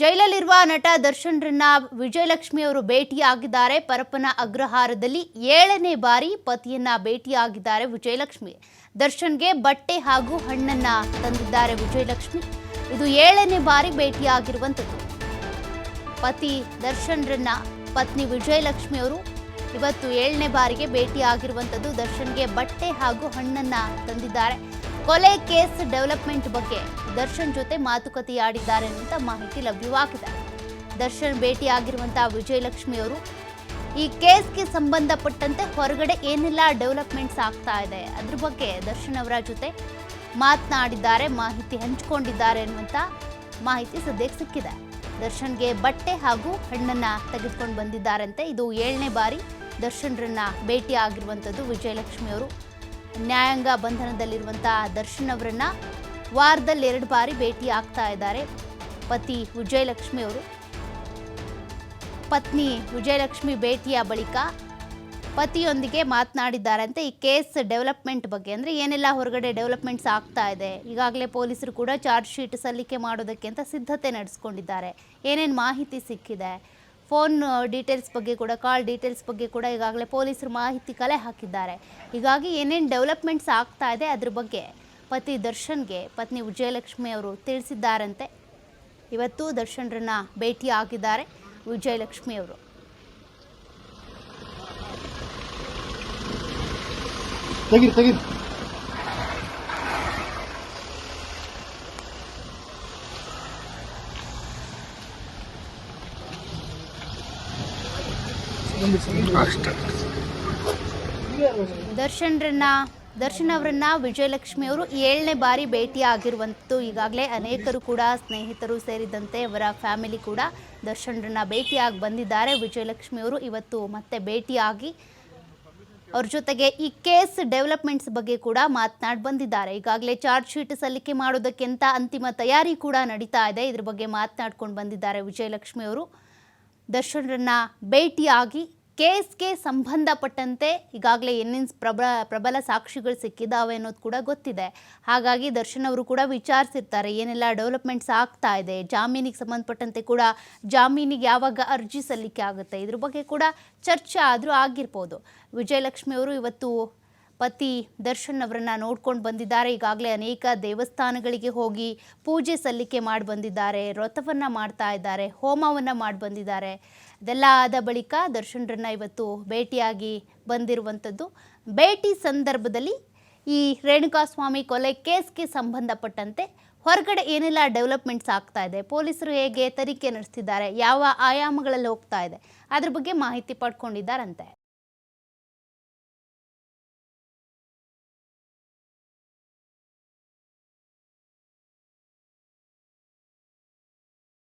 ಜೈಲಲ್ಲಿರುವ ನಟ ದರ್ಶನ್ರನ್ನ ವಿಜಯಲಕ್ಷ್ಮಿ ಅವರು ಭೇಟಿಯಾಗಿದ್ದಾರೆ. ಪರಪ್ಪನ ಅಗ್ರಹಾರದಲ್ಲಿ ಏಳನೇ ಬಾರಿ ಪತಿಯನ್ನ ಭೇಟಿಯಾಗಿದ್ದಾರೆ ವಿಜಯಲಕ್ಷ್ಮಿ. ದರ್ಶನ್ಗೆ ಬಟ್ಟೆ ಹಾಗೂ ಹಣ್ಣನ್ನ ತಂದಿದ್ದಾರೆ ವಿಜಯಲಕ್ಷ್ಮಿ. ಇದು ಏಳನೇ ಬಾರಿ ಭೇಟಿಯಾಗಿರುವಂಥದ್ದು. ಪತಿ ದರ್ಶನ್ರನ್ನ ಪತ್ನಿ ವಿಜಯಲಕ್ಷ್ಮಿ ಅವರು ಇವತ್ತು ಏಳನೇ ಬಾರಿಗೆ ಭೇಟಿಯಾಗಿರುವಂಥದ್ದು. ದರ್ಶನ್ಗೆ ಬಟ್ಟೆ ಹಾಗೂ ಹಣ್ಣನ್ನ ತಂದಿದ್ದಾರೆ. ಕೊಲೆ ಕೇಸ್ ಡೆವಲಪ್ಮೆಂಟ್ ಬಗ್ಗೆ ದರ್ಶನ್ ಜೊತೆ ಮಾತುಕತೆ ಆಡಿದ್ದಾರೆ ಅಂತ ಮಾಹಿತಿ ಲಭ್ಯವಾಗಿದೆ. ದರ್ಶನ್ ಭೇಟಿಯಾಗಿರುವಂತಹ ವಿಜಯಲಕ್ಷ್ಮಿ ಅವರು, ಈ ಕೇಸ್ಗೆ ಸಂಬಂಧಪಟ್ಟಂತೆ ಹೊರಗಡೆ ಏನೆಲ್ಲ ಡೆವಲಪ್ಮೆಂಟ್ಸ್ ಆಗ್ತಾ ಇದೆ, ಅದ್ರ ಬಗ್ಗೆ ದರ್ಶನ್ ಅವರ ಜೊತೆ ಮಾತನಾಡಿದ್ದಾರೆ, ಮಾಹಿತಿ ಹಂಚಿಕೊಂಡಿದ್ದಾರೆ ಅನ್ನುವಂಥ ಮಾಹಿತಿ ಸದ್ಯಕ್ಕೆ ಸಿಕ್ಕಿದೆ. ದರ್ಶನ್ಗೆ ಬಟ್ಟೆ ಹಾಗೂ ಹಣ್ಣನ್ನ ತೆಗೆದುಕೊಂಡು ಬಂದಿದ್ದಾರಂತೆ. ಇದು ಏಳನೇ ಬಾರಿ ದರ್ಶನ್ರನ್ನ ಭೇಟಿ ಆಗಿರುವಂಥದ್ದು ವಿಜಯಲಕ್ಷ್ಮಿ ಅವರು. ನ್ಯಾಯಾಂಗ ಬಂಧನದಲ್ಲಿರುವಂತಹ ದರ್ಶನ್ ಅವರನ್ನ ವಾರದಲ್ಲಿ ಎರಡು ಬಾರಿ ಭೇಟಿ ಆಗ್ತಾ ಇದ್ದಾರೆ. ಪತಿ ವಿಜಯಲಕ್ಷ್ಮಿ ಅವರು. ಪತ್ನಿ ವಿಜಯಲಕ್ಷ್ಮಿ ಭೇಟಿಯ ಬಳಿಕ ಪತಿಯೊಂದಿಗೆ ಮಾತನಾಡಿದ್ದಾರೆ ಅಂತ ಈ ಕೇಸ್ ಡೆವಲಪ್ಮೆಂಟ್ ಬಗ್ಗೆ. ಅಂದರೆ ಏನೆಲ್ಲ ಹೊರಗಡೆ ಡೆವಲಪ್ಮೆಂಟ್ಸ್ ಆಗ್ತಾ ಇದೆ? ಈಗಾಗಲೇ ಪೊಲೀಸರು ಕೂಡ ಚಾರ್ಜ್ ಶೀಟ್ ಸಲ್ಲಿಕೆ ಮಾಡೋದಕ್ಕೆ ಅಂತ ಸಿದ್ಧತೆ ನಡೆಸ್ಕೊಂಡಿದ್ದಾರೆ. ಏನೇನು ಮಾಹಿತಿ ಸಿಕ್ಕಿದೆ? ಫೋನ್ ಡೀಟೇಲ್ಸ್ ಬಗ್ಗೆ ಕೂಡ ಕಾಲ್ ಡೀಟೇಲ್ಸ್ ಬಗ್ಗೆ ಕೂಡ ಈಗಾಗಲೇ ಪೊಲೀಸರು ಮಾಹಿತಿ ಕಲೆ ಹಾಕಿದ್ದಾರೆ. ಹೀಗಾಗಿ ಏನೇನು ಡೆವಲಪ್ಮೆಂಟ್ಸ್ ಆಗ್ತಾ ಇದೆ ಅದ್ರ ಬಗ್ಗೆ ಪತಿ ದರ್ಶನ್ಗೆ, ಪತ್ನಿ ವಿಜಯಲಕ್ಷ್ಮಿ ಅವರು ತಿಳಿಸಿದ್ದಾರಂತೆ. ಇವತ್ತು ದರ್ಶನ್ರನ್ನ ಭೇಟಿ ಆಗಿದ್ದಾರೆ ವಿಜಯಲಕ್ಷ್ಮಿ ಅವರು. ತೆಗಿರಿ, ತೆಗೀರಿ. ದರ್ಶನ್ರನ್ನ, ದರ್ಶನ್ ಅವರನ್ನ ವಿಜಯಲಕ್ಷ್ಮಿ ಅವರು ಏಳನೇ ಬಾರಿ ಭೇಟಿ ಆಗಿರುವಂಥದ್ದು ಈಗಾಗಲೇ ಅನೇಕರು ಕೂಡ ಸ್ನೇಹಿತರು ಸೇರಿದಂತೆ ಅವರ ಫ್ಯಾಮಿಲಿ ಕೂಡ ದರ್ಶನ್ರನ್ನ ಭೇಟಿಯಾಗಿ ಬಂದಿದ್ದಾರೆ. ವಿಜಯಲಕ್ಷ್ಮಿ ಅವರು ಇವತ್ತು ಮತ್ತೆ ಭೇಟಿಯಾಗಿ ಅವ್ರ ಜೊತೆಗೆ ಈ ಕೇಸ್ ಡೆವಲಪ್ಮೆಂಟ್ಸ್ ಬಗ್ಗೆ ಕೂಡ ಮಾತನಾಡಿ ಬಂದಿದ್ದಾರೆ. ಈಗಾಗಲೇ ಚಾರ್ಜ್ ಶೀಟ್ ಸಲ್ಲಿಕೆ ಮಾಡೋದಕ್ಕಿಂತ ಅಂತಿಮ ತಯಾರಿ ಕೂಡ ನಡೀತಾ ಇದೆ. ಇದ್ರ ಬಗ್ಗೆ ಮಾತನಾಡ್ಕೊಂಡು ಬಂದಿದ್ದಾರೆ ವಿಜಯಲಕ್ಷ್ಮಿ ಅವರು. ದರ್ಶನ್ರನ್ನ ಭೇಟಿಯಾಗಿ ಕೇಸ್ಗೆ ಸಂಬಂಧಪಟ್ಟಂತೆ ಈಗಾಗಲೇ ಏನೇನು ಪ್ರಬಲ ಪ್ರಬಲ ಸಾಕ್ಷಿಗಳು ಸಿಕ್ಕಿದ್ದಾವೆ ಅನ್ನೋದು ಕೂಡ ಗೊತ್ತಿದೆ. ಹಾಗಾಗಿ ದರ್ಶನ್ ಅವರು ಕೂಡ ವಿಚಾರಿಸಿರ್ತಾರೆ, ಏನೆಲ್ಲ ಡೆವಲಪ್ಮೆಂಟ್ಸ್ ಆಗ್ತಾ ಇದೆ, ಜಾಮೀನಿಗೆ ಸಂಬಂಧಪಟ್ಟಂತೆ ಕೂಡ ಜಾಮೀನಿಗೆ ಯಾವಾಗ ಅರ್ಜಿ ಸಲ್ಲಿಕೆ ಆಗುತ್ತೆ, ಇದ್ರ ಬಗ್ಗೆ ಕೂಡ ಚರ್ಚೆ ಆದರೂ ಆಗಿರ್ಬೋದು. ವಿಜಯಲಕ್ಷ್ಮಿ ಅವರು ಇವತ್ತು ಪತಿ ದರ್ಶನ್ ಅವರನ್ನ ನೋಡ್ಕೊಂಡು ಬಂದಿದ್ದಾರೆ. ಈಗಾಗಲೇ ಅನೇಕ ದೇವಸ್ಥಾನಗಳಿಗೆ ಹೋಗಿ ಪೂಜೆ ಸಲ್ಲಿಕೆ ಮಾಡಿ ಬಂದಿದ್ದಾರೆ. ವ್ರತವನ್ನು ಮಾಡ್ತಾ ಇದ್ದಾರೆ, ಹೋಮವನ್ನ ಮಾಡಿ ಬಂದಿದ್ದಾರೆ. ಇದೆಲ್ಲ ಆದ ಬಳಿಕ ದರ್ಶನ್ರನ್ನ ಇವತ್ತು ಭೇಟಿಯಾಗಿ ಬಂದಿರುವಂಥದ್ದು. ಭೇಟಿ ಸಂದರ್ಭದಲ್ಲಿ ಈ ರೇಣುಕಾಸ್ವಾಮಿ ಕೊಲೆ ಕೇಸ್ಗೆ ಸಂಬಂಧಪಟ್ಟಂತೆ ಹೊರಗಡೆ ಏನೆಲ್ಲ ಡೆವಲಪ್ಮೆಂಟ್ಸ್ ಆಗ್ತಾ ಇದೆ, ಪೊಲೀಸರು ಹೇಗೆ ತನಿಖೆ ನಡೆಸ್ತಿದ್ದಾರೆ, ಯಾವ ಆಯಾಮಗಳಲ್ಲಿ ಹೋಗ್ತಾ ಇದೆ, ಅದ್ರ ಬಗ್ಗೆ ಮಾಹಿತಿ ಪಡ್ಕೊಂಡಿದ್ದಾರಂತೆ.